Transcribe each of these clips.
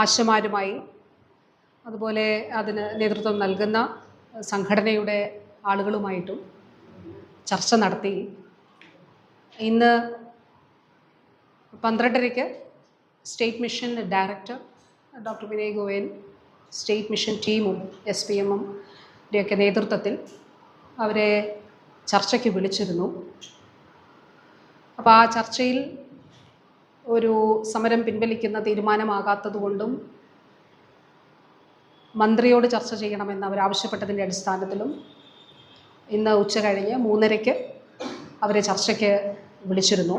ആശമാരുമായി അതുപോലെ അതിന് നേതൃത്വം നൽകുന്ന സംഘടനയുടെ ആളുകളുമായിട്ടും ചർച്ച നടത്തി. ഇന്ന് പന്ത്രണ്ടരയ്ക്ക് state mission director doctor Vinay Goyal state mission ടീമും എസ് പി എമ്മും ഒക്കെ നേതൃത്വത്തിൽ അവരെ ചർച്ചയ്ക്ക് വിളിച്ചിരുന്നു. അപ്പോൾ ആ ചർച്ചയിൽ ഒരു സമരം പിൻവലിക്കുന്ന തീരുമാനമാകാത്തതുകൊണ്ടും മന്ത്രിയോട് ചർച്ച ചെയ്യണമെന്ന് അവർ ആവശ്യപ്പെട്ടതിന്റെ അടിസ്ഥാനത്തിലും ഇന്ന് ഉച്ച കഴിഞ്ഞ് മൂന്നരയ്ക്ക് അവരെ ചർച്ചയ്ക്ക് വിളിച്ചിരുന്നു.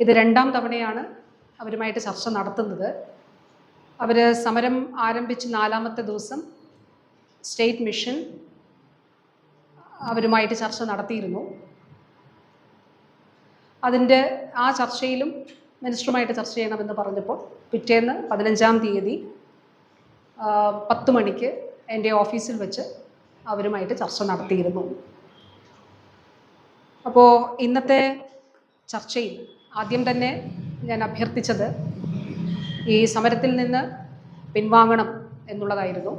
ഇത് രണ്ടാം തവണയാണ് അവരുമായിട്ട് ചർച്ച നടത്തുന്നത്. അവർ സമരം ആരംഭിച്ച് നാലാമത്തെ ദിവസം സ്റ്റേറ്റ് മിഷൻ അവരുമായിട്ട് ചർച്ച നടത്തിയിരുന്നു. അതിന്റെ ആ ചർച്ചയിലും മിനിസ്റ്ററുമായിട്ട് ചർച്ച ചെയ്യണമെന്ന് പറഞ്ഞപ്പോൾ പിറ്റേന്ന് പതിനഞ്ചാം തീയതി പത്ത് മണിക്ക് എന്റെ ഓഫീസിൽ വെച്ച് അവരുമായിട്ട് ചർച്ച നടത്തിയിരുന്നു. അപ്പോൾ ഇന്നത്തെ ചർച്ചയിൽ ആദ്യം തന്നെ ഞാൻ അഭ്യർത്ഥിച്ചത് ഈ സമരത്തിൽ നിന്ന് പിൻവാങ്ങണം എന്നുള്ളതായിരുന്നു.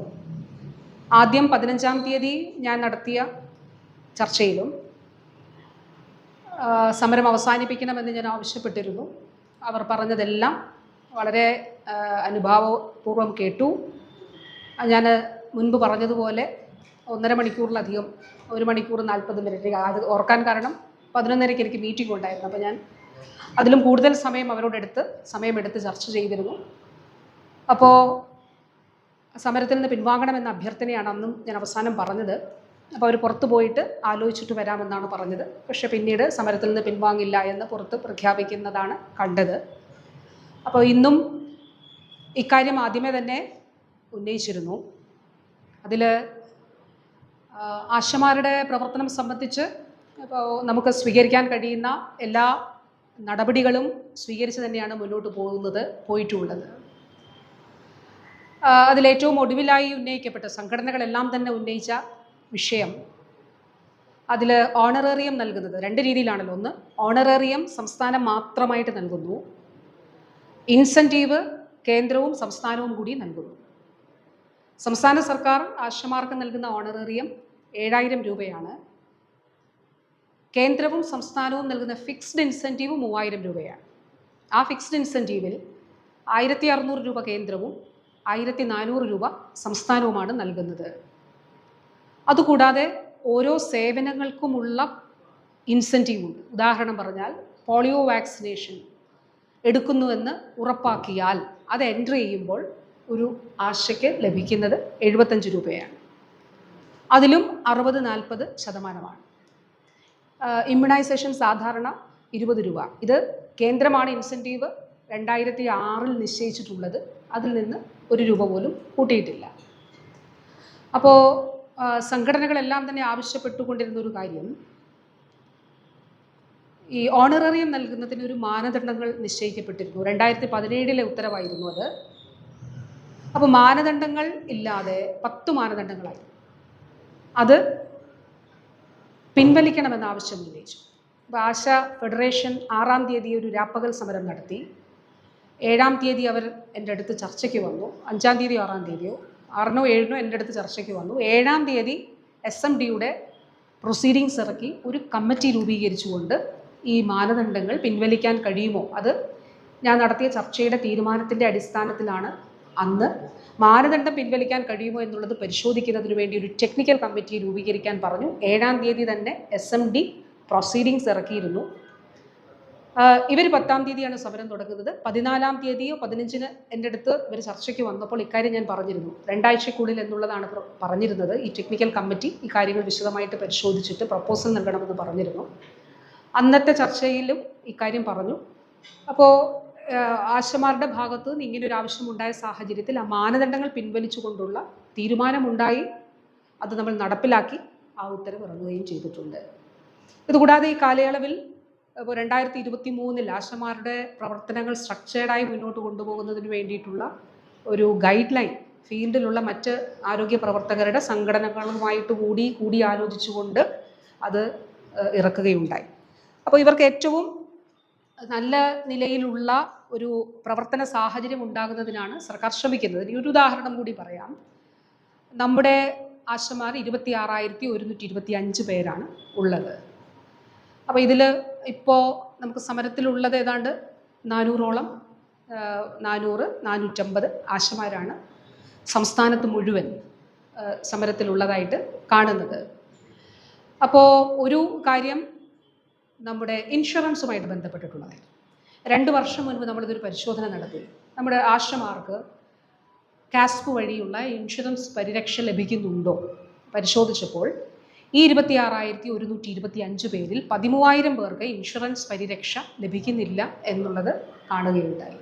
ആദ്യം പതിനഞ്ചാം തീയതി ഞാൻ നടത്തിയ ചർച്ചയിലും സമരം അവസാനിപ്പിക്കണമെന്ന് ഞാൻ ആവശ്യപ്പെട്ടിരുന്നു. അവർ പറഞ്ഞതെല്ലാം വളരെ അനുഭാവപൂർവം കേട്ടു. ഞാൻ മുൻപ് പറഞ്ഞതുപോലെ ഒന്നര മണിക്കൂറിലധികം ഒരു മണിക്കൂർ നാൽപ്പത് മിനിറ്റ് അത് ഓർക്കാൻ കാരണം പതിനൊന്നരയ്ക്ക് എനിക്ക് മീറ്റിംഗ് ഉണ്ടായിരുന്നു. അപ്പോൾ ഞാൻ അതിലും കൂടുതൽ സമയം അവരോടെടുത്ത് സമയമെടുത്ത് ചർച്ച ചെയ്തിരുന്നു. അപ്പോൾ സമരത്തിൽ നിന്ന് പിൻവാങ്ങണമെന്ന അഭ്യർത്ഥനയാണ് അന്നും ഞാൻ അവസാനം പറഞ്ഞത്. അപ്പോൾ അവർ പുറത്തു പോയിട്ട് ആലോചിച്ചിട്ട് വരാമെന്നാണ് പറഞ്ഞത്. പക്ഷേ പിന്നീട് സമരത്തിൽ നിന്ന് പിൻവാങ്ങില്ല എന്ന് പുറത്ത് പ്രഖ്യാപിക്കുന്നതാണ് കണ്ടത്. അപ്പോൾ ഇന്നും ഇക്കാര്യം ആദ്യമേ തന്നെ ഉന്നയിച്ചിരുന്നു. അതിൽ ആശമാരുടെ പ്രവർത്തനം സംബന്ധിച്ച് ഇപ്പോൾ നമുക്ക് സ്വീകരിക്കാൻ കഴിയുന്ന എല്ലാ നടപടികളും സ്വീകരിച്ച് തന്നെയാണ് മുന്നോട്ട് പോകുന്നത് പോയിട്ടുള്ളത്. അതിലേറ്റവും ഒടുവിലായി ഉന്നയിക്കപ്പെട്ട സംഘടനകളെല്ലാം തന്നെ ഉന്നയിച്ച വിഷയം. അതിൽ ഓണറേറിയം നൽകുന്നത് രണ്ട് രീതിയിലാണല്ലോ. ഒന്ന് ഓണറേറിയം സംസ്ഥാനം മാത്രമായിട്ട് നൽകുന്നു. ഇൻസെന്റീവ് കേന്ദ്രവും സംസ്ഥാനവും കൂടി നൽകുന്നു. സംസ്ഥാന സർക്കാർ ആശമാർക്ക് നൽകുന്ന ഓണറേറിയം ഏഴായിരം രൂപയാണ്. കേന്ദ്രവും സംസ്ഥാനവും നൽകുന്ന ഫിക്സ്ഡ് ഇൻസെന്റീവ് മൂവായിരം രൂപയാണ്. ആ ഫിക്സ്ഡ് ഇൻസെന്റീവിൽ ആയിരത്തി അറുന്നൂറ് രൂപ കേന്ദ്രവും ആയിരത്തി നാനൂറ് രൂപ സംസ്ഥാനവുമാണ് നൽകുന്നത്. അതുകൂടാതെ ഓരോ സേവനങ്ങൾക്കുമുള്ള ഇൻസെന്റീവ് ഉണ്ട്. ഉദാഹരണം പറഞ്ഞാൽ പോളിയോ വാക്സിനേഷൻ എടുക്കുന്നുവെന്ന് ഉറപ്പാക്കിയാൽ അത് എന്റർ ചെയ്യുമ്പോൾ ഒരു ആശയ്ക്ക് ലഭിക്കുന്നത് എഴുപത്തഞ്ച് രൂപയാണ്. അതിലും അറുപത് നാൽപ്പത് ശതമാനമാണ്. ഇമ്മ്യൂണൈസേഷൻ സാധാരണ ഇരുപത് രൂപ. ഇത് കേന്ദ്രമാണ് ഇൻസെന്റീവ് രണ്ടായിരത്തി ആറിൽ നിശ്ചയിച്ചിട്ടുള്ളത്. അതിൽ നിന്ന് ഒരു രൂപ പോലും കൂട്ടിയിട്ടില്ല. അപ്പോൾ സംഘടനകളെല്ലാം തന്നെ ആവശ്യപ്പെട്ടുകൊണ്ടിരുന്ന ഒരു കാര്യം ഈ ഓണററിയം നൽകുന്നതിന് ഒരു മാനദണ്ഡങ്ങൾ നിശ്ചയിക്കപ്പെട്ടിരുന്നു. രണ്ടായിരത്തി പതിനേഴിലെ ഉത്തരവായിരുന്നു അത്. അപ്പോൾ മാനദണ്ഡങ്ങൾ ഇല്ലാതെ പത്ത് മാനദണ്ഡങ്ങളായി. അത് പിൻവലിക്കണമെന്ന് ആവശ്യം ഉന്നയിച്ചു. ആശ ഫെഡറേഷൻ ആറാം തീയതി ഒരു രാപ്പകൽ സമരം നടത്തി. ഏഴാം തീയതി അവർ എന്റെ അടുത്ത് ചർച്ചയ്ക്ക് വന്നു. അഞ്ചാം തീയതി ആറാം തീയതിയോ. ആറിനോ ഏഴിനോ എന്റെ അടുത്ത് ചർച്ചയ്ക്ക് വന്നു. ഏഴാം തീയതി എസ് എം ഡിയുടെ പ്രൊസീഡിങ്സ് ഇറക്കി ഒരു കമ്മിറ്റി രൂപീകരിച്ചുകൊണ്ട് ഈ മാനദണ്ഡങ്ങൾ പിൻവലിക്കാൻ കഴിയുമോ? അത് ഞാൻ നടത്തിയ ചർച്ചയുടെ തീരുമാനത്തിന്റെ അടിസ്ഥാനത്തിലാണ് അന്ന് മാനദണ്ഡം പിൻവലിക്കാൻ കഴിയുമോ എന്നുള്ളത് പരിശോധിക്കുന്നതിന് വേണ്ടി ഒരു ടെക്നിക്കൽ കമ്മിറ്റി രൂപീകരിക്കാൻ പറഞ്ഞു. ഏഴാം തീയതി തന്നെ എസ് എം ഡി പ്രൊസീഡിങ്സ് ഇറക്കിയിരുന്നു. ഇവർ പത്താം തീയതിയാണ് സമരം തുടങ്ങുന്നത്. പതിനാലാം തീയതിയോ പതിനഞ്ചിന് എന്റെ അടുത്ത് ഇവർ ചർച്ചയ്ക്ക് വന്നപ്പോൾ ഇക്കാര്യം ഞാൻ പറഞ്ഞിരുന്നു. രണ്ടാഴ്ചക്കുള്ളിൽ എന്നുള്ളതാണ് പറഞ്ഞിരുന്നത്. ഈ ടെക്നിക്കൽ കമ്മിറ്റി ഈ കാര്യങ്ങൾ വിശദമായിട്ട് പരിശോധിച്ചിട്ട് പ്രപ്പോസൽ നൽകണമെന്ന് പറഞ്ഞിരുന്നു. അന്നത്തെ ചർച്ചയിലും ഇക്കാര്യം പറഞ്ഞു. അപ്പോൾ ആശമാരുടെ ഭാഗത്ത് നിന്ന് ഒരു ആവശ്യമുണ്ടായ സാഹചര്യത്തിൽ ആ മാനദണ്ഡങ്ങൾ പിൻവലിച്ചുകൊണ്ടുള്ള തീരുമാനമുണ്ടായി. അത് നമ്മൾ നടപ്പിലാക്കി. ആ ഉത്തരവ് ഇറങ്ങുകയും ചെയ്തിട്ടുണ്ട്. ഇതുകൂടാതെ ഈ കാലയളവിൽ ഇപ്പോൾ രണ്ടായിരത്തി ഇരുപത്തി മൂന്നിൽ ആശമാരുടെ പ്രവർത്തനങ്ങൾ സ്ട്രക്ചേർഡായി മുന്നോട്ട് കൊണ്ടുപോകുന്നതിന് വേണ്ടിയിട്ടുള്ള ഒരു ഗൈഡ് ലൈൻ ഫീൽഡിലുള്ള മറ്റ് ആരോഗ്യ പ്രവർത്തകരുടെ സംഘടനകളുമായിട്ട് കൂടി കൂടി ആലോചിച്ചുകൊണ്ട് അത് ഇറക്കുകയുണ്ടായി. അപ്പോൾ ഇവർക്ക് ഏറ്റവും നല്ല നിലയിലുള്ള ഒരു പ്രവർത്തന സാഹചര്യം ഉണ്ടാകുന്നതിനാണ് സർക്കാർ ശ്രമിക്കുന്നത്. ഇനി ഒരു ഉദാഹരണം കൂടി പറയാം. നമ്മുടെ ആശമാർ ഇരുപത്തി ആറായിരത്തി ഒരുന്നൂറ്റി ഇരുപത്തി അഞ്ച് പേരാണ് ഉള്ളത്. അപ്പോൾ ഇതിൽ ഇപ്പോൾ നമുക്ക് സമരത്തിലുള്ളത് ഏതാണ്ട് നാനൂറോളം നാനൂറ് നാനൂറ്റമ്പത് ആശമാരാണ് സംസ്ഥാനത്ത് മുഴുവൻ സമരത്തിലുള്ളതായിട്ട് കാണുന്നത്. അപ്പോൾ ഒരു കാര്യം നമ്മുടെ ഇൻഷുറൻസുമായിട്ട് ബന്ധപ്പെട്ടിട്ടുള്ളതായിരുന്നു രണ്ട് വർഷം മുൻപ് നമ്മളിതൊരു പരിശോധന നടത്തി. നമ്മുടെ ആശമാർക്ക് കാസ്പ് വഴിയുള്ള ഇൻഷുറൻസ് പരിരക്ഷ ലഭിക്കുന്നുണ്ടോ? പരിശോധിച്ചപ്പോൾ ഈ ഇരുപത്തി ആറായിരത്തി ഒരുന്നൂറ്റി ഇരുപത്തി അഞ്ച് പേരിൽ പതിമൂവായിരം പേർക്ക് ഇൻഷുറൻസ് പരിരക്ഷ ലഭിക്കുന്നില്ല എന്നുള്ളത് കാണുകയുണ്ടായി.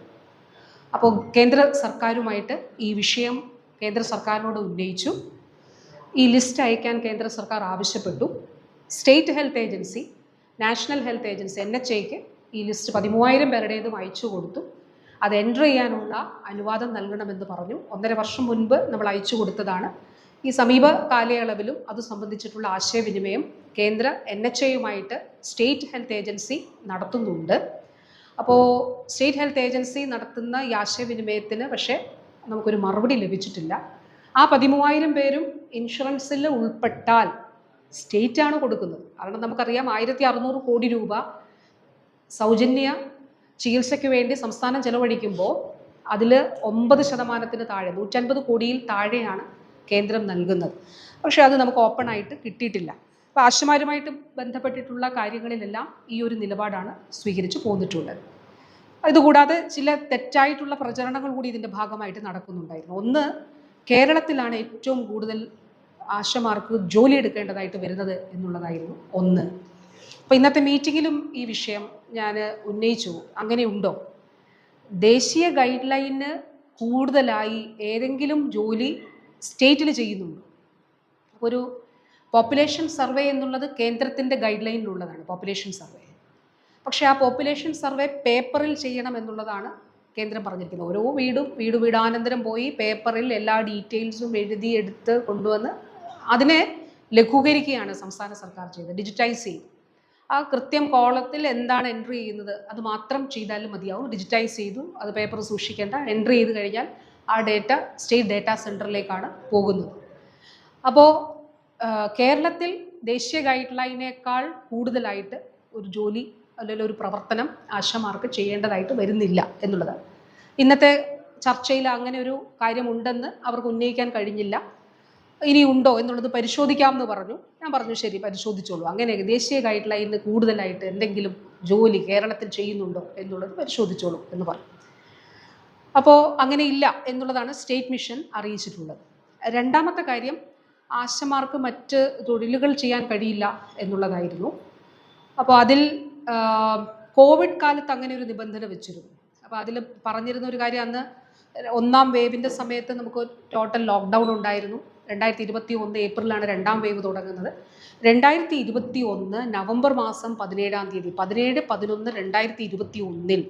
അപ്പോൾ കേന്ദ്ര സർക്കാരുമായിട്ട് ഈ വിഷയം കേന്ദ്ര സർക്കാരിനോട് ഉന്നയിച്ചു. ഈ ലിസ്റ്റ് അയക്കാൻ കേന്ദ്ര സർക്കാർ ആവശ്യപ്പെട്ടു. State health agency national health agency N H ഐക്ക് ഈ ലിസ്റ്റ് പതിമൂവായിരം പേരുടേതും അയച്ചു കൊടുത്തു. അത് എന്റർ ചെയ്യാനുള്ള അനുവാദം നൽകണമെന്ന് പറഞ്ഞു. ഒന്നര വർഷം മുൻപ് നമ്മൾ അയച്ചു കൊടുത്തതാണ്. ഈ സമീപ കാലയളവിലും അത് സംബന്ധിച്ചിട്ടുള്ള ആശയവിനിമയം കേന്ദ്ര എൻ എച്ച് എയുമായിട്ട് സ്റ്റേറ്റ് ഹെൽത്ത് ഏജൻസി നടത്തുന്നുണ്ട്. അപ്പോൾ സ്റ്റേറ്റ് ഹെൽത്ത് ഏജൻസി നടത്തുന്ന ഈ ആശയവിനിമയത്തിന് പക്ഷേ നമുക്കൊരു മറുപടി ലഭിച്ചിട്ടില്ല. ആ പതിമൂവായിരം പേരും ഇൻഷുറൻസിൽ ഉൾപ്പെട്ടാൽ സ്റ്റേറ്റ് ആണ് കൊടുക്കുന്നത്. കാരണം നമുക്കറിയാം ആയിരത്തി അറുന്നൂറ് കോടി രൂപ സൗജന്യ ചികിത്സയ്ക്ക് വേണ്ടി സംസ്ഥാനം ചെലവഴിക്കുമ്പോൾ അതിൽ ഒമ്പത് ശതമാനത്തിന് താഴെ നൂറ്റൻപത് കോടിയിൽ താഴെയാണ് കേന്ദ്രം നൽകുന്നത്. പക്ഷേ അത് നമുക്ക് ഓപ്പൺ ആയിട്ട് കിട്ടിയിട്ടില്ല. അപ്പോൾ ആശമാരുമായിട്ട് ബന്ധപ്പെട്ടിട്ടുള്ള കാര്യങ്ങളിലെല്ലാം ഈ ഒരു നിലപാടാണ് സ്വീകരിച്ചു പോന്നിട്ടുള്ളത്. ഇതുകൂടാതെ ചില തെറ്റായിട്ടുള്ള പ്രചരണങ്ങൾ കൂടി ഇതിന്റെ ഭാഗമായിട്ട് നടക്കുന്നുണ്ടായിരുന്നു. ഒന്ന് കേരളത്തിലാണ് ഏറ്റവും കൂടുതൽ ആശമാർക്ക് ജോലി എടുക്കേണ്ടതായിട്ട് വരുന്നത് എന്നുള്ളതായിരുന്നു ഒന്ന്. അപ്പോൾ ഇന്നത്തെ മീറ്റിങ്ങിലും ഈ വിഷയം ഞാൻ ഉന്നയിച്ചു. അങ്ങനെയുണ്ടോ ദേശീയ ഗൈഡ് ലൈന് കൂടുതലായി ഏതെങ്കിലും ജോലി സ്റ്റേറ്റിൽ ചെയ്യുന്നുണ്ട്. ഒരു പോപ്പുലേഷൻ സർവേ എന്നുള്ളത് കേന്ദ്രത്തിന്റെ ഗൈഡ് ലൈനിലുള്ളതാണ് പോപ്പുലേഷൻ സർവേ. പക്ഷേ ആ പോപ്പുലേഷൻ സർവേ പേപ്പറിൽ ചെയ്യണം എന്നുള്ളതാണ് കേന്ദ്രം പറഞ്ഞിരിക്കുന്നത്. ഓരോ വീടും വീട് വീടാനന്തരം പോയി പേപ്പറിൽ എല്ലാ ഡീറ്റെയിൽസും എഴുതി എടുത്ത് കൊണ്ടുവന്ന് അതിനെ ലഘൂകരിക്കുകയാണ് സംസ്ഥാന സർക്കാർ ചെയ്തത് ഡിജിറ്റൈസ് ചെയ്യും ആ കൃത്യം കോളത്തിൽ എന്താണ് എൻട്രി ചെയ്യുന്നത് അത് മാത്രം ചെയ്താലും മതിയാവും. ഡിജിറ്റൈസ് ചെയ്തു അത് പേപ്പർ സൂക്ഷിക്കേണ്ട എൻട്രി ചെയ്ത് കഴിഞ്ഞാൽ ആ ഡേറ്റ സ്റ്റേറ്റ് ഡേറ്റാ സെന്ററിലേക്കാണ് പോകുന്നത്. അപ്പോൾ കേരളത്തിൽ ദേശീയ ഗൈഡ് ലൈനേക്കാൾ കൂടുതലായിട്ട് ഒരു ജോലി അല്ലെങ്കിൽ ഒരു പ്രവർത്തനം ആശമാർക്ക് ചെയ്യേണ്ടതായിട്ട് വരുന്നില്ല എന്നുള്ളതാണ്. ഇന്നത്തെ ചർച്ചയിൽ അങ്ങനെ ഒരു കാര്യമുണ്ടെന്ന് അവർക്ക് ഉന്നയിക്കാൻ കഴിഞ്ഞില്ല. ഇനി ഉണ്ടോ എന്നുള്ളത് പരിശോധിക്കാമെന്ന് പറഞ്ഞു. ഞാൻ പറഞ്ഞു ശരി പരിശോധിച്ചോളൂ. അങ്ങനെ ദേശീയ ഗൈഡ് ലൈനിന് കൂടുതലായിട്ട് എന്തെങ്കിലും ജോലി കേരളത്തിൽ ചെയ്യുന്നുണ്ടോ എന്നുള്ളത് പരിശോധിച്ചോളൂ എന്ന് പറഞ്ഞു. അപ്പോൾ അങ്ങനെ ഇല്ല എന്നുള്ളതാണ് സ്റ്റേറ്റ് മിഷൻ അറിയിച്ചിട്ടുള്ളത്. രണ്ടാമത്തെ കാര്യം ആശമാർക്ക് മറ്റ് തൊഴിലുകൾ ചെയ്യാൻ കഴിയില്ല എന്നുള്ളതായിരുന്നു. അപ്പോൾ അതിൽ കോവിഡ് കാലത്ത് അങ്ങനെ ഒരു നിബന്ധന വെച്ചിരുന്നു. അപ്പോൾ അതിൽ പറഞ്ഞിരുന്ന ഒരു കാര്യം അന്ന് ഒന്നാം വേവിന്റെ സമയത്ത് നമുക്ക് ടോട്ടൽ ലോക്ക്ഡൗൺ ഉണ്ടായിരുന്നു. രണ്ടായിരത്തി ഇരുപത്തി ഒന്ന് ഏപ്രിലാണ് രണ്ടാം വേവ് തുടങ്ങുന്നത്. രണ്ടായിരത്തി ഇരുപത്തി ഒന്ന് നവംബർ മാസം പതിനേഴാം തീയതി പതിനേഴ് പതിനൊന്ന് രണ്ടായിരത്തി ഇരുപത്തി ഒന്നിൽ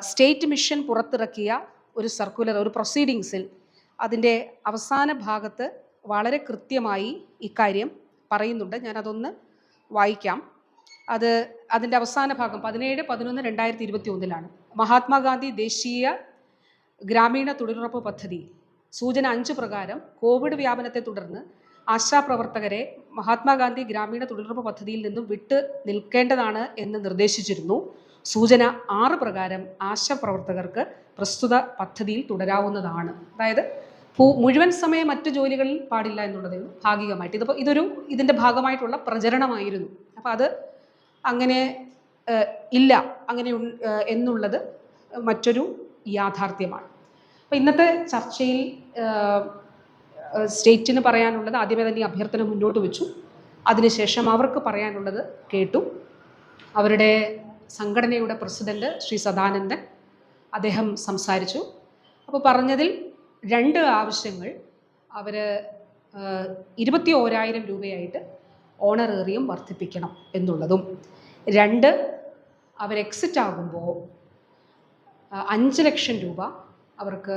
സ്റ്റേറ്റ് മിഷൻ പുറത്തിറക്കിയ ഒരു സർക്കുലർ ഒരു പ്രൊസീഡിങ്സിൽ അതിന്റെ അവസാന ഭാഗത്ത് വളരെ കൃത്യമായി ഇക്കാര്യം പറയുന്നുണ്ട്. ഞാനതൊന്ന് വായിക്കാം. അത് അതിന്റെ അവസാന ഭാഗം പതിനേഴ് പതിനൊന്ന് രണ്ടായിരത്തി ഇരുപത്തി ഒന്നിലാണ് മഹാത്മാഗാന്ധി ദേശീയ ഗ്രാമീണ തൊഴിലുറപ്പ് പദ്ധതി സൂചന അഞ്ച് പ്രകാരം കോവിഡ് വ്യാപനത്തെ തുടർന്ന് ആശാപ്രവർത്തകരെ മഹാത്മാഗാന്ധി ഗ്രാമീണ തൊഴിലുറപ്പ് പദ്ധതിയിൽ നിന്നും വിട്ട് നിൽക്കേണ്ടതാണ് എന്ന് നിർദ്ദേശിച്ചിരുന്നു. സൂചന ആറ് പ്രകാരം ആശാപ്രവർത്തകർക്ക് പ്രസ്തുത പദ്ധതിയിൽ തുടരാവുന്നതാണ്. അതായത് ഭൂ മുഴുവൻ സമയം മറ്റു ജോലികളിൽ പാടില്ല എന്നുള്ളതേ ഉള്ളൂ ഭാഗികമായിട്ട്. ഇതിപ്പോൾ ഇതൊരു ഇതിന്റെ ഭാഗമായിട്ടുള്ള പ്രചരണമായിരുന്നു. അപ്പോൾ അത് അങ്ങനെ ഇല്ല അങ്ങനെ എന്നുള്ളത് മറ്റൊരു യാഥാർത്ഥ്യമാണ്. അപ്പോൾ ഇന്നത്തെ ചർച്ചയിൽ സ്റ്റേറ്റിന് പറയാനുള്ളത് ആദ്യമേ തന്നെ അഭ്യർത്ഥന മുന്നോട്ട് വെച്ചു. അതിനുശേഷം അവർക്ക് പറയാനുള്ളത് കേട്ടു. അവരുടെ സംഘടനയുടെ പ്രസിഡന്റ് ശ്രീ സദാനന്ദൻ അദ്ദേഹം സംസാരിച്ചു. അപ്പോൾ പറഞ്ഞതിൽ രണ്ട് ആവശ്യങ്ങൾ. അവർ ഇരുപത്തി ഓരായിരം രൂപയായിട്ട് ഓണറേറിയം വർദ്ധിപ്പിക്കണം എന്നുള്ളതും. രണ്ട് അവർ എക്സിറ്റ് ആകുമ്പോൾ അഞ്ച് ലക്ഷം രൂപ അവർക്ക്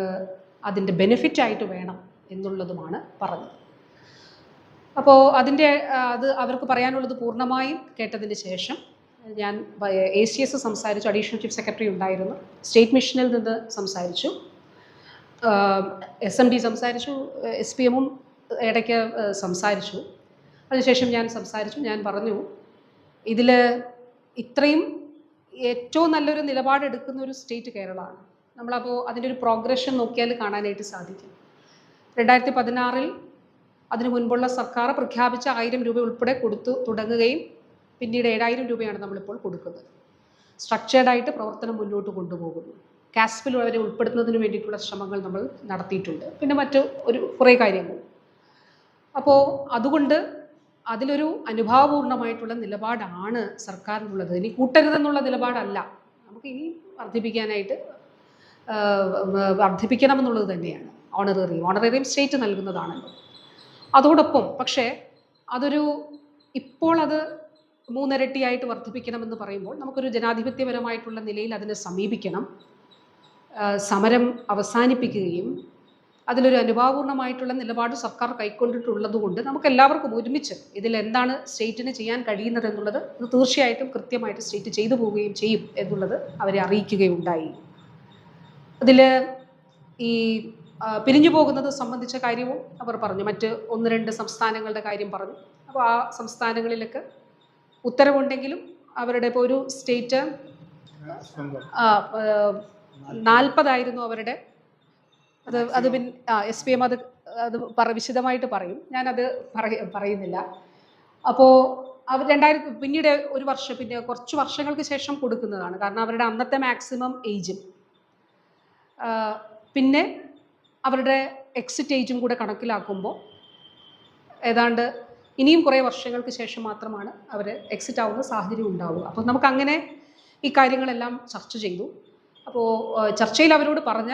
അതിന്റെ ബെനിഫിറ്റ് ആയിട്ട് വേണം എന്നുള്ളതുമാണ് പറഞ്ഞത്. അപ്പോൾ അതിന്റെ അത് അവർക്ക് പറയാനുള്ളത് പൂർണമായും കേട്ടതിന് ശേഷം ഞാൻ എ സി എസ് സംസാരിച്ചു അഡീഷണൽ ചീഫ് സെക്രട്ടറി ഉണ്ടായിരുന്നു. സ്റ്റേറ്റ് മിഷനിൽ നിന്ന് സംസാരിച്ചു. എസ് എം ഡി സംസാരിച്ചു എസ് പി എമ്മും ഇടയ്ക്ക് സംസാരിച്ചു. അതിനുശേഷം ഞാൻ സംസാരിച്ചു ഞാൻ പറഞ്ഞു ഇതിൽ ഇത്രയും ഏറ്റവും നല്ലൊരു നിലപാടെടുക്കുന്ന ഒരു സ്റ്റേറ്റ് കേരളമാണ്. നമ്മളപ്പോൾ അതിന്റെ ഒരു പ്രോഗ്രഷൻ നോക്കിയാൽ കാണാനായിട്ട് സാധിക്കും. രണ്ടായിരത്തി പതിനാറിൽ അതിനു മുൻപുള്ള സർക്കാർ പ്രഖ്യാപിച്ച ആയിരം രൂപ ഉൾപ്പെടെ കൊടുത്തു തുടങ്ങുകയും പിന്നീട് ഏഴായിരം രൂപയാണ് നമ്മളിപ്പോൾ കൊടുക്കുന്നത്. സ്ട്രക്ചേർഡായിട്ട് പ്രവർത്തനം മുന്നോട്ട് കൊണ്ടുപോകുന്നു. കാസ്പിൽ അവരെ ഉൾപ്പെടുത്തുന്നതിന് വേണ്ടിയിട്ടുള്ള ശ്രമങ്ങൾ നമ്മൾ നടത്തിയിട്ടുണ്ട്. പിന്നെ മറ്റു ഒരു കുറേ കാര്യങ്ങൾ. അപ്പോൾ അതുകൊണ്ട് അതിലൊരു അനുഭാവപൂർണമായിട്ടുള്ള നിലപാടാണ് സർക്കാരിനുള്ളത്. ഇനി കൂട്ടരുതെന്നുള്ള നിലപാടല്ല. നമുക്ക് ഇനി വർദ്ധിപ്പിക്കാനായിട്ട് വർദ്ധിപ്പിക്കണമെന്നുള്ളത് തന്നെയാണ്. ഓണറേറിയം. ഓണറേറിയം സ്റ്റേറ്റ് നൽകുന്നതാണല്ലോ. അതോടൊപ്പം പക്ഷേ അതൊരു ഇപ്പോൾ അത് മൂന്നിരട്ടിയായിട്ട് വർദ്ധിപ്പിക്കണമെന്ന് പറയുമ്പോൾ നമുക്കൊരു ജനാധിപത്യപരമായിട്ടുള്ള നിലയിൽ അതിനെ സമീപിക്കണം. സമരം അവസാനിപ്പിക്കുകയും അതിലൊരു അനുഭാവപൂർണമായിട്ടുള്ള നിലപാട് സർക്കാർ കൈക്കൊണ്ടിട്ടുള്ളത് കൊണ്ട് നമുക്ക് എല്ലാവർക്കും ഒരുമിച്ച് ഇതിൽ എന്താണ് സ്റ്റേറ്റിന് ചെയ്യാൻ കഴിയുന്നത് എന്നുള്ളത് ഇത് തീർച്ചയായിട്ടും കൃത്യമായിട്ട് സ്റ്റേറ്റ് ചെയ്തു പോവുകയും ചെയ്യും എന്നുള്ളത് അവരെ അറിയിക്കുകയുണ്ടായി. അതിൽ ഈ പിരിഞ്ഞു പോകുന്നത് സംബന്ധിച്ച കാര്യവും അവർ പറഞ്ഞു. മറ്റ് ഒന്ന് രണ്ട് സംസ്ഥാനങ്ങളുടെ കാര്യം പറഞ്ഞു. അപ്പോൾ ആ സംസ്ഥാനങ്ങളിലൊക്കെ ഉത്തരവുണ്ടെങ്കിലും അവരുടെ ഇപ്പോൾ ഒരു സ്റ്റേറ്റ് നാൽപ്പതായിരുന്നു അവരുടെ. അത് അത് പിൻ ആ എസ് പി എം അത് അത് പറ വിശദമായിട്ട് പറയും. ഞാനത് പറയ പറയുന്നില്ല. അപ്പോൾ അവർ രണ്ടായിരത്തി പിന്നീട് ഒരു വർഷം പിന്നെ കുറച്ച് വർഷങ്ങൾക്ക് ശേഷം കൊടുക്കുന്നതാണ്. കാരണം അവരുടെ അന്നത്തെ മാക്സിമം ഏജും. പിന്നെ അവരുടെ എക്സിറ്റ് ഏജും കൂടെ കണക്കിലാക്കുമ്പോൾ ഏതാണ്ട് ഇനിയും കുറേ വർഷങ്ങൾക്ക് ശേഷം മാത്രമാണ് അവർ എക്സിറ്റ് ആവുന്ന സാഹചര്യം ഉണ്ടാവുക. അപ്പോൾ നമുക്ക് അങ്ങനെ ഈ കാര്യങ്ങളെല്ലാം ചർച്ച ചെയ്തു. അപ്പോൾ ചർച്ചയിൽ അവരോട് പറഞ്ഞ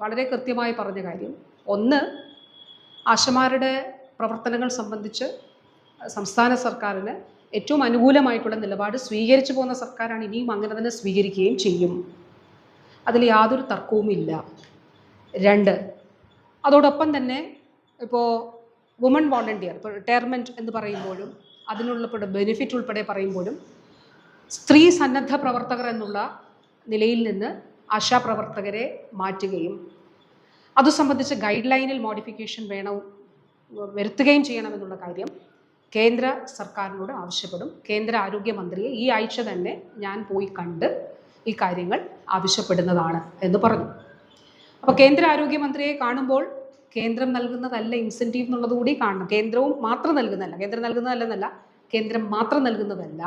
വളരെ കൃത്യമായി പറഞ്ഞ കാര്യം ഒന്ന് ആശമാരുടെ പ്രവർത്തനങ്ങൾ സംബന്ധിച്ച് സംസ്ഥാന സർക്കാരിന് ഏറ്റവും അനുകൂലമായിട്ടുള്ള നിലപാട് സ്വീകരിച്ചു പോകുന്ന സർക്കാരാണ് ഇനിയും അങ്ങനെ തന്നെ സ്വീകരിക്കുകയും ചെയ്യും. അതിൽ യാതൊരു തർക്കവുമില്ല. രണ്ട് അതോടൊപ്പം തന്നെ ഇപ്പോൾ വുമൺ വോളണ്ടിയർ ഇപ്പോൾ റിട്ടയർമെന്റ് എന്ന് പറയുമ്പോഴും അതിനുള്ള ബെനിഫിറ്റ് ഉൾപ്പെടെ പറയുമ്പോഴും സ്ത്രീ സന്നദ്ധ പ്രവർത്തകർ എന്നുള്ള നിലയിൽ നിന്ന് ആശാപ്രവർത്തകരെ മാറ്റുകയും അതു സംബന്ധിച്ച് ഗൈഡ് ലൈനിൽ മോഡിഫിക്കേഷൻ വേണം വരുത്തുകയും ചെയ്യണമെന്നുള്ള കാര്യം കേന്ദ്ര സർക്കാരിനോട് ആവശ്യപ്പെടും. കേന്ദ്ര ആരോഗ്യമന്ത്രിയെ ഈ ആഴ്ച തന്നെ ഞാൻ പോയി കണ്ട് ഈ കാര്യങ്ങൾ ആവശ്യപ്പെടുന്നതാണ് എന്ന് പറഞ്ഞു. അപ്പോൾ കേന്ദ്ര ആരോഗ്യമന്ത്രിയെ കാണുമ്പോൾ കേന്ദ്രം നൽകുന്നതല്ല ഇൻസെന്റീവ് എന്നുള്ളത് കൂടി കാണണം. കേന്ദ്രവും മാത്രം നൽകുന്നതല്ല. കേന്ദ്രം നൽകുന്നതല്ലെന്നല്ല കേന്ദ്രം മാത്രം നൽകുന്നതല്ല.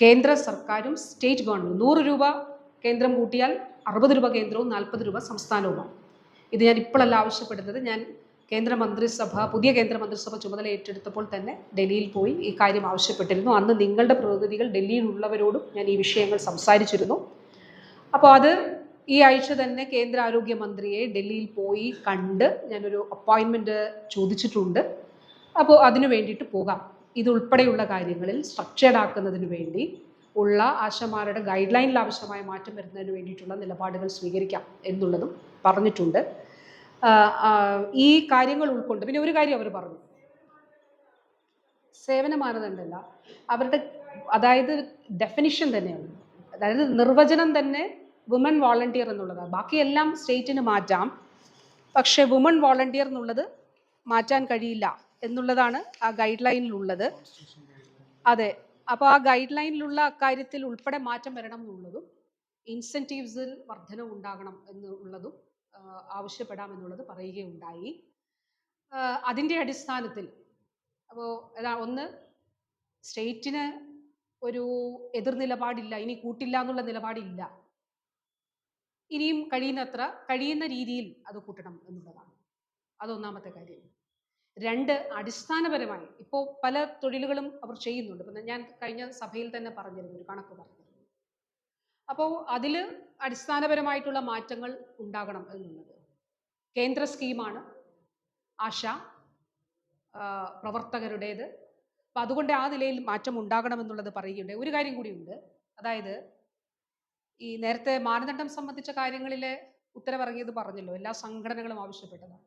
കേന്ദ്ര സർക്കാരും സ്റ്റേറ്റ് ഗവൺമെന്റ് നൂറ് രൂപ കേന്ദ്രം കൂട്ടിയാൽ അറുപത് രൂപ കേന്ദ്രവും നാൽപ്പത് രൂപ സംസ്ഥാനവുമാണ്. ഇത് ഞാൻ ഇപ്പോഴല്ല ആവശ്യപ്പെടുന്നത്. ഞാൻ കേന്ദ്ര മന്ത്രിസഭ പുതിയ കേന്ദ്ര മന്ത്രിസഭ ചുമതല ഏറ്റെടുത്തപ്പോൾ തന്നെ ഡൽഹിയിൽ പോയി ഈ കാര്യം ആവശ്യപ്പെട്ടിരുന്നു. അന്ന് നിങ്ങളുടെ പ്രതിനിധികൾ ഡൽഹിയിലുള്ളവരോടും ഞാൻ ഈ വിഷയങ്ങൾ സംസാരിച്ചിരുന്നു. അപ്പോൾ അത് ഈ ആഴ്ച തന്നെ കേന്ദ്ര ആരോഗ്യമന്ത്രിയെ ഡൽഹിയിൽ പോയി കണ്ട് ഞാനൊരു അപ്പോയിൻമെന്റ് ചോദിച്ചിട്ടുണ്ട്. അപ്പോൾ അതിനു വേണ്ടിയിട്ട് പോകാം. ഇതുൾപ്പെടെയുള്ള കാര്യങ്ങളിൽ സ്ട്രക്ചേർഡ് ആക്കുന്നതിന് വേണ്ടി ഉള്ള ആശമാരുടെ ഗൈഡ് ലൈനിൽ ആവശ്യമായ മാറ്റം വരുന്നതിന് വേണ്ടിയിട്ടുള്ള നിലപാടുകൾ സ്വീകരിക്കാം എന്നുള്ളതും പറഞ്ഞിട്ടുണ്ട്. ഈ കാര്യങ്ങൾ ഉൾക്കൊണ്ട് പിന്നെ ഒരു കാര്യം അവർ പറഞ്ഞു. സേവന മാനദണ്ഡമല്ല അവരുടെ അതായത് ഡെഫിനിഷൻ തന്നെയാണ്. അതായത് നിർവചനം തന്നെ വുമൺ വോളണ്ടിയർ എന്നുള്ളതാണ്. ബാക്കിയെല്ലാം സ്റ്റേറ്റിന് മാറ്റാം. പക്ഷേ വുമൺ വോളണ്ടിയർ എന്നുള്ളത് മാറ്റാൻ കഴിയില്ല എന്നുള്ളതാണ് ആ ഗൈഡ് ലൈനിലുള്ളത് അതെ. അപ്പോൾ ആ ഗൈഡ് ലൈനിലുള്ള അക്കാര്യത്തിൽ ഉൾപ്പെടെ മാറ്റം വരണം എന്നുള്ളതും ഇൻസെന്റീവ്സിൽ വർധന ഉണ്ടാകണം എന്നുള്ളതും ആവശ്യപ്പെടാം ആവശ്യപ്പെടാമെന്നുള്ളത് പറയുകയുണ്ടായി. അതിന്റെ അടിസ്ഥാനത്തിൽ അപ്പോൾ ഒന്ന് സ്റ്റേറ്റിന് ഒരു എതിർ നിലപാടില്ല ഇനി കൂട്ടില്ല എന്നുള്ള നിലപാടില്ല. ഇനിയും കഴിയുന്നത്ര കഴിയുന്ന രീതിയിൽ അത് കൂട്ടണം എന്നുള്ളതാണ്. അതൊന്നാമത്തെ കാര്യം. രണ്ട് അടിസ്ഥാനപരമായി ഇപ്പോൾ പല തൊഴിലുകളും അവർ ചെയ്യുന്നുണ്ട്. ഇപ്പം ഞാൻ കഴിഞ്ഞ സഭയിൽ തന്നെ പറഞ്ഞിരുന്നു ഒരു കണക്ക് പറഞ്ഞിരുന്നു. അപ്പോൾ അതിൽ അടിസ്ഥാനപരമായിട്ടുള്ള മാറ്റങ്ങൾ ഉണ്ടാകണം എന്നുള്ളത്. കേന്ദ്ര സ്കീമാണ് ആശ പ്രവർത്തകരുടേത്. അപ്പം അതുകൊണ്ട് ആ നിലയിൽ മാറ്റം ഉണ്ടാകണം ഉണ്ടാകണമെന്നുള്ളത് പറയുകയുണ്ട് ഒരു കാര്യം കൂടിയുണ്ട്. അതായത് ഈ നേരത്തെ മാനദണ്ഡം സംബന്ധിച്ച കാര്യങ്ങളിൽ ഉത്തരവിറങ്ങിയത് പറഞ്ഞല്ലോ. എല്ലാ സംഘടനകളും ആവശ്യപ്പെട്ടതാണ്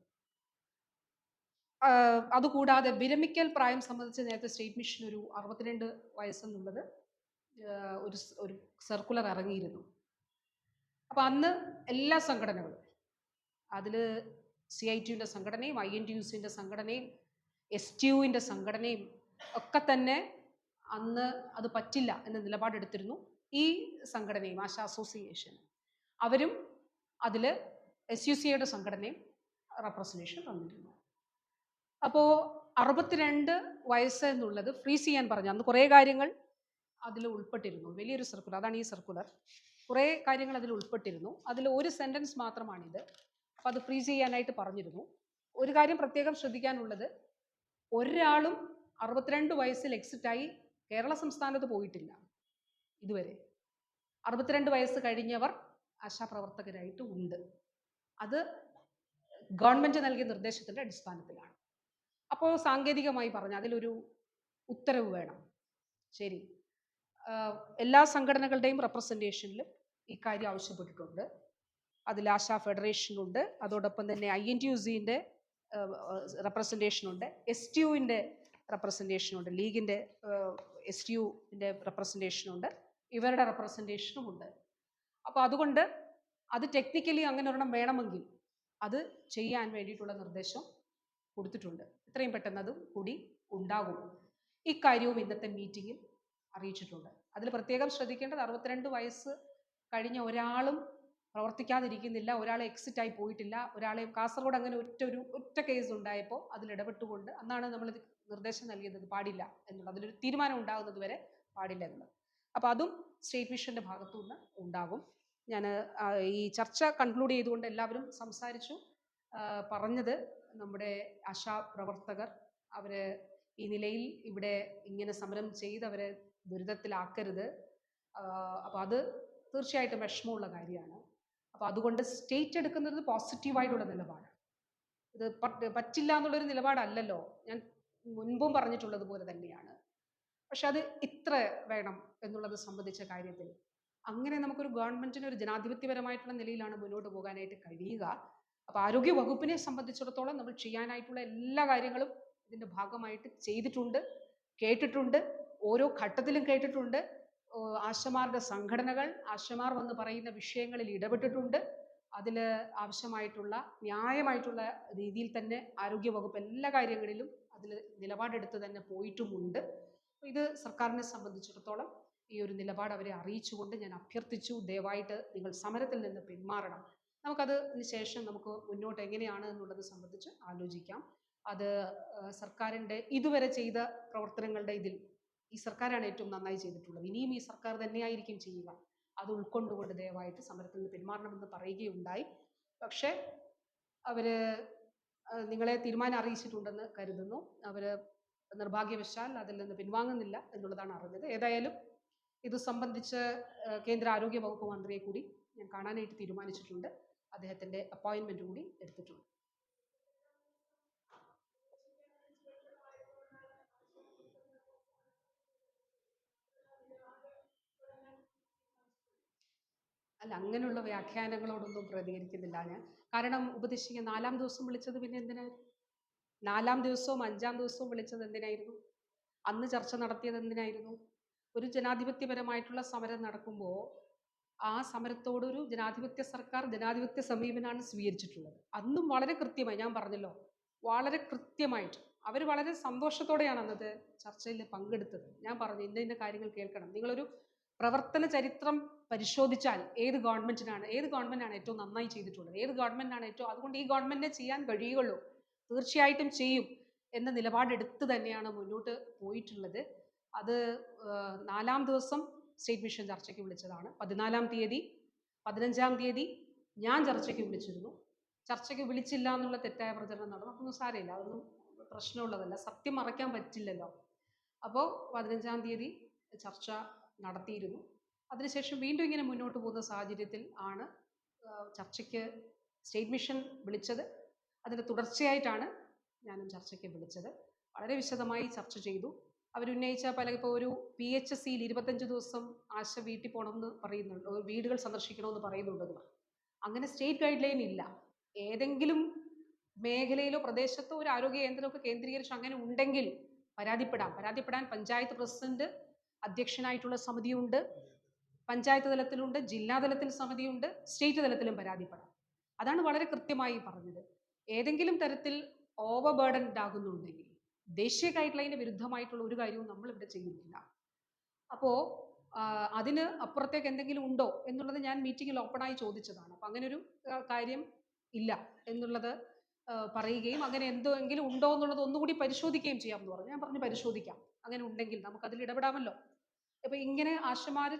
അതുകൂടാതെ വിരമിക്കൽ പ്രായം സംബന്ധിച്ച് നേരത്തെ സ്റ്റേറ്റ് മിഷൻ ഒരു അറുപത്തിരണ്ട് വയസ്സെന്നുള്ളത് ഒരു ഒരു സർക്കുലർ ഇറങ്ങിയിരുന്നു. അപ്പോൾ അന്ന് എല്ലാ സംഘടനകളും അതിൽ സി ഐ ടിയുടെ സംഘടനയും ഐ എൻ ടി യു സിന്റെ സംഘടനയും എസ് ടി യുവിന്റെ സംഘടനയും ഒക്കെ തന്നെ അന്ന് അത് പറ്റില്ല എന്ന നിലപാടെടുത്തിരുന്നു. ഈ സംഘടനയും ആശ അസോസിയേഷൻ അവരും അതിൽ എസ് യു സിയുടെ സംഘടനയും റെപ്രസെന്റേഷൻ തന്നിരുന്നു. അപ്പോൾ അറുപത്തിരണ്ട് വയസ്സ് എന്നുള്ളത് ഫ്രീസ് ചെയ്യാൻ പറഞ്ഞു. അന്ന് കുറേ കാര്യങ്ങൾ അതിൽ ഉൾപ്പെട്ടിരുന്നു. വലിയൊരു സർക്കുലർ അതാണ് ഈ സർക്കുലർ കുറേ കാര്യങ്ങൾ അതിൽ ഉൾപ്പെട്ടിരുന്നു. അതിൽ ഒരു സെന്റൻസ് മാത്രമാണിത്. അപ്പോൾ അത് ഫ്രീസ് ചെയ്യാനായിട്ട് പറഞ്ഞിരുന്നു. ഒരു കാര്യം പ്രത്യേകം ശ്രദ്ധിക്കാനുള്ളത്. ഒരാളും അറുപത്തിരണ്ട് വയസ്സിൽ എക്സിറ്റായി കേരള സംസ്ഥാനത്ത് പോയിട്ടില്ല. ഇതുവരെ. അറുപത്തിരണ്ട് വയസ്സ് കഴിഞ്ഞവർ ആശാപ്രവർത്തകരായിട്ട് ഉണ്ട്. അത് ഗവൺമെന്റ് നൽകിയ നിർദ്ദേശത്തിന്റെ അടിസ്ഥാനത്തിലാണ്. അപ്പോൾ സാങ്കേതികമായി പറഞ്ഞാൽ അതിലൊരു ഉത്തരവ് വേണം. ശരി. എല്ലാ സംഘടനകളുടെയും റെപ്രസെന്റേഷനിലും ഇക്കാര്യം ആവശ്യപ്പെട്ടിട്ടുണ്ട്. അതിൽ ആശാ ഫെഡറേഷനുണ്ട്. അതോടൊപ്പം തന്നെ ഐ എൻ ടി യു സിന്റെ റെപ്രസെന്റേഷനുണ്ട് എസ് ടി യുവിന്റെ റെപ്രസെന്റേഷനുണ്ട് ലീഗിന്റെ എസ് ടി യുവിന്റെ റെപ്രസെന്റേഷനുണ്ട് ഇവരുടെ റെപ്രസെന്റേഷനും ഉണ്ട്. അപ്പോൾ അതുകൊണ്ട് അത് ടെക്നിക്കലി അങ്ങനെ ഒരെണ്ണം വേണമെങ്കിൽ അത് ചെയ്യാൻ വേണ്ടിയിട്ടുള്ള നിർദ്ദേശം കൊടുത്തിട്ടുണ്ട്. എത്രയും പെട്ടെന്ന് കൂടി ഉണ്ടാകും. ഇക്കാര്യവും ഇന്നത്തെ മീറ്റിങ്ങിൽ അറിയിച്ചിട്ടുണ്ട്. അതിൽ പ്രത്യേകം ശ്രദ്ധിക്കേണ്ടത് അറുപത്തിരണ്ട് വയസ്സ് കഴിഞ്ഞ ഒരാളും പ്രവർത്തിക്കാതിരിക്കുന്നില്ല ഒരാളെ എക്സിറ്റ് ആയി പോയിട്ടില്ല ഒരാളെ കാസർഗോഡ് അങ്ങനെ ഒറ്റ ഒരു ഒറ്റ കേസ് ഉണ്ടായപ്പോൾ അതിൽ ഇടപെട്ടുകൊണ്ട് അന്നാണ് നമ്മൾ നിർദ്ദേശം നൽകിയത് പാടില്ല എന്നുള്ളത്. അതിലൊരു തീരുമാനം ഉണ്ടാകുന്നത് വരെ പാടില്ല എന്നുള്ളത്. അപ്പോൾ അതും സ്റ്റേറ്റ് മിഷന്റെ ഭാഗത്തു നിന്ന് ഉണ്ടാകും ഞാൻ ഈ ചർച്ച കൺക്ലൂഡ് ചെയ്തുകൊണ്ട് എല്ലാവരും സംസാരിച്ചു. പറഞ്ഞത് നമ്മുടെ ആശാ പ്രവർത്തകർ അവർ ഈ നിലയിൽ ഇവിടെ ഇങ്ങനെ സമരം ചെയ്തവരെ ദുരിതത്തിലാക്കരുത്. അപ്പോൾ അത് തീർച്ചയായിട്ടും വിഷമമുള്ള കാര്യമാണ്. അപ്പോൾ അതുകൊണ്ട് സ്റ്റേറ്റ് എടുക്കുന്നത് പോസിറ്റീവായിട്ടുള്ള നിലപാടാണ്. ഇത് പറ്റ് പറ്റില്ല എന്നുള്ളൊരു നിലപാടല്ലല്ലോ. ഞാൻ മുൻപും പറഞ്ഞിട്ടുള്ളത് പോലെ തന്നെയാണ്. പക്ഷെ അത് ഇത്ര വേണം എന്നുള്ളത് സംബന്ധിച്ച കാര്യത്തിൽ. അങ്ങനെ നമുക്കൊരു ഗവൺമെന്റിന് ഒരു ജനാധിപത്യപരമായിട്ടുള്ള നിലയിലാണ് മുന്നോട്ട് പോകാനായിട്ട് കഴിയുക. അപ്പോൾ ആരോഗ്യ വകുപ്പിനെ സംബന്ധിച്ചിടത്തോളം നമ്മൾ ചെയ്യാനായിട്ടുള്ള എല്ലാ കാര്യങ്ങളും ഇതിന്റെ ഭാഗമായിട്ട് ചെയ്തിട്ടുണ്ട് കേട്ടിട്ടുണ്ട് ഓരോ ഘട്ടത്തിലും കേട്ടിട്ടുണ്ട്. ആശമാരുടെ സംഘടനകൾ ആശമാർ വന്ന് പറയുന്ന വിഷയങ്ങളിൽ ഇടപെട്ടിട്ടുണ്ട്. അതിൽ ആവശ്യമായിട്ടുള്ള ന്യായമായിട്ടുള്ള രീതിയിൽ തന്നെ ആരോഗ്യ വകുപ്പ് എല്ലാ കാര്യങ്ങളിലും അതിൽ നിലപാടെടുത്ത് തന്നെ പോയിട്ടുമുണ്ട്. ഇത് സർക്കാരിനെ സംബന്ധിച്ചിടത്തോളം ഈ ഒരു നിലപാട് അവരെ അറിയിച്ചുകൊണ്ട് ഞാൻ അഭ്യർത്ഥിച്ചു. ദയവായിട്ട് നിങ്ങൾ സമരത്തിൽ നിന്ന് പിന്മാറണം. നമുക്കതിന് ശേഷം നമുക്ക് മുന്നോട്ട് എങ്ങനെയാണ് എന്നുള്ളത് സംബന്ധിച്ച് ആലോചിക്കാം. അത് സർക്കാരിന്റെ ഇതുവരെ ചെയ്ത പ്രവർത്തനങ്ങളുടെ ഇതിൽ ഈ സർക്കാരാണ് ഏറ്റവും നന്നായി ചെയ്തിട്ടുള്ളത്. ഇനിയും ഈ സർക്കാർ തന്നെയായിരിക്കും ചെയ്യുക. അത് ഉൾക്കൊണ്ടുകൊണ്ട് ദയവായിട്ട് സമരത്തിൽ നിന്ന് പിന്മാറണമെന്ന് പറയുകയുണ്ടായി. പക്ഷേ അവർ നിങ്ങളെ തീരുമാനം അറിയിച്ചിട്ടുണ്ടെന്ന് കരുതുന്നു. അവർ നിർഭാഗ്യവശാൽ അതിൽ നിന്ന് പിൻവാങ്ങുന്നില്ല എന്നുള്ളതാണ് അറിഞ്ഞത്. ഏതായാലും ഇത് സംബന്ധിച്ച് കേന്ദ്ര ആരോഗ്യ വകുപ്പ് മന്ത്രിയെ കൂടി ഞാൻ കാണാനായിട്ട് തീരുമാനിച്ചിട്ടുണ്ട്. അദ്ദേഹത്തിന്റെ അപ്പോയിൻമെന്റ് കൂടി എടുത്തിട്ടുണ്ട്. അല്ല അങ്ങനെയുള്ള വ്യാഖ്യാനങ്ങളോടൊന്നും പ്രതികരിക്കുന്നില്ല ഞാൻ. കാരണം ഉപദേശിക്കുന്ന നാലാം ദിവസം വിളിച്ചത് പിന്നെ എന്തിനായിരുന്നു നാലാം ദിവസവും അഞ്ചാം ദിവസവും വിളിച്ചത് എന്തിനായിരുന്നു? അന്ന് ചർച്ച നടത്തിയത് എന്തിനായിരുന്നു? ഒരു ജനാധിപത്യപരമായിട്ടുള്ള സമരം നടക്കുമ്പോൾ ആ സമരത്തോടൊരു ജനാധിപത്യ സർക്കാർ ജനാധിപത്യ സമീപനമാണ് സ്വീകരിച്ചിട്ടുള്ളത്. അന്നും വളരെ കൃത്യമായി ഞാൻ പറഞ്ഞല്ലോ വളരെ കൃത്യമായിട്ട്. അവർ വളരെ സന്തോഷത്തോടെയാണ് അന്നത്തെ ചർച്ചയിൽ പങ്കെടുത്തത്. ഞാൻ പറഞ്ഞു ഇന്ന ഇന്ന കാര്യങ്ങൾ കേൾക്കണം. നിങ്ങളൊരു പ്രവർത്തന ചരിത്രം പരിശോധിച്ചാൽ ഏത് ഗവൺമെന്റിനാണ് ഏത് ഗവൺമെന്റാണ് ഏറ്റവും നന്നായി ചെയ്തിട്ടുള്ളത്? ഏത് ഗവൺമെന്റാണ് ഏറ്റവും അതുകൊണ്ട് ഈ ഗവൺമെന്റിനെ ചെയ്യാൻ കഴിയുള്ളൂ തീർച്ചയായിട്ടും ചെയ്യും എന്ന നിലപാടെടുത്ത് തന്നെയാണ് മുന്നോട്ട് പോയിട്ടുള്ളത്. അത് നാലാം ദിവസം സ്റ്റേറ്റ് മിഷൻ ചർച്ചയ്ക്ക് വിളിച്ചതാണ്. പതിനാലാം തീയതി പതിനഞ്ചാം തീയതി ഞാൻ ചർച്ചയ്ക്ക് വിളിച്ചിരുന്നു. ചർച്ചയ്ക്ക് വിളിച്ചില്ല എന്നുള്ള തെറ്റായ പ്രചരണം നടന്നു. അതൊന്നും സാരമില്ല. അതൊന്നും പ്രശ്നമുള്ളതല്ല. സത്യം മറയ്ക്കാൻ പറ്റില്ലല്ലോ. അപ്പോൾ പതിനഞ്ചാം തീയതി ചർച്ച നടത്തിയിരുന്നു. അതിനുശേഷം വീണ്ടും ഇങ്ങനെ മുന്നോട്ട് പോകുന്ന സാഹചര്യത്തിൽ ആണ് ചർച്ചയ്ക്ക് സ്റ്റേറ്റ് മിഷൻ വിളിച്ചത്. അതിന്റെ തുടർച്ചയായിട്ടാണ് ഞാനും ചർച്ചയ്ക്ക് വിളിച്ചത്. വളരെ വിശദമായി ചർച്ച ചെയ്തു. അവരുന്നയിച്ച പല ഇപ്പോൾ ഒരു പി എച്ച് എസ് സിയിൽ ഇരുപത്തഞ്ച് ദിവസം ആശ വീട്ടിൽ പോകണമെന്ന് പറയുന്നുണ്ട്. വീടുകൾ സന്ദർശിക്കണമെന്ന് പറയുന്നുണ്ടെന്ന് അങ്ങനെ സ്റ്റേറ്റ് ഗൈഡ് ലൈൻ ഇല്ല. ഏതെങ്കിലും മേഖലയിലോ പ്രദേശത്തോ ഒരു ആരോഗ്യ കേന്ദ്രമൊക്കെ കേന്ദ്രീകരിച്ച് അങ്ങനെ ഉണ്ടെങ്കിൽ പരാതിപ്പെടാം. പരാതിപ്പെടാൻ പഞ്ചായത്ത് പ്രസിഡന്റ് അധ്യക്ഷനായിട്ടുള്ള സമിതിയുണ്ട്. പഞ്ചായത്ത് തലത്തിലുണ്ട് ജില്ലാ തലത്തിൽ സമിതിയുണ്ട് സ്റ്റേറ്റ് തലത്തിലും പരാതിപ്പെടാം. അതാണ് വളരെ കൃത്യമായി പറഞ്ഞത്. ഏതെങ്കിലും തരത്തിൽ ഓവർ ബേർഡൻഡ് ആകുന്നുണ്ടെങ്കിൽ ദേശീയ ഗൈഡ് ലൈന് വിരുദ്ധമായിട്ടുള്ള ഒരു കാര്യവും നമ്മൾ ഇവിടെ ചെയ്യുന്നില്ല അപ്പോൾ അതിന് അപ്പുറത്തേക്ക് എന്തെങ്കിലും ഉണ്ടോ എന്നുള്ളത് ഞാൻ മീറ്റിങ്ങിൽ ഓപ്പണായി ചോദിച്ചതാണ്. അപ്പം അങ്ങനെ ഒരു കാര്യം ഇല്ല എന്നുള്ളത് പറയുകയും അങ്ങനെ എന്തെങ്കിലും ഉണ്ടോ എന്നുള്ളത് ഒന്നുകൂടി പരിശോധിക്കുകയും ചെയ്യാം എന്ന് പറഞ്ഞു. ഞാൻ പറഞ്ഞു പരിശോധിക്കാം. അങ്ങനെ ഉണ്ടെങ്കിൽ നമുക്ക് അതിൽ ഇടപെടാമല്ലോ. ഇപ്പം ഇങ്ങനെ ആശമാർ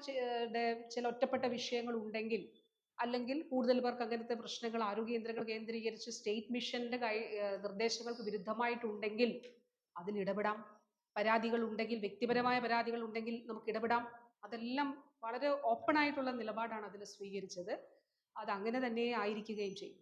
ചില ഒറ്റപ്പെട്ട വിഷയങ്ങൾ ഉണ്ടെങ്കിൽ അല്ലെങ്കിൽ കൂടുതൽ പേർക്ക് അങ്ങനത്തെ പ്രശ്നങ്ങൾ ആരോഗ്യ കേന്ദ്രങ്ങൾ കേന്ദ്രീകരിച്ച് സ്റ്റേറ്റ് മിഷന്റെ നിർദ്ദേശങ്ങൾക്ക് വിരുദ്ധമായിട്ടുണ്ടെങ്കിൽ അതിൽ ഇടപെടാം. പരാതികൾ ഉണ്ടെങ്കിൽ വ്യക്തിപരമായ പരാതികൾ ഉണ്ടെങ്കിൽ നമുക്ക് ഇടപെടാം. അതെല്ലാം വളരെ ഓപ്പൺ ആയിട്ടുള്ള നിലപാടാണ് അതിൽ സ്വീകരിച്ചത്. അത് അങ്ങനെ തന്നെ ആയിരിക്കുകയും ചെയ്യും.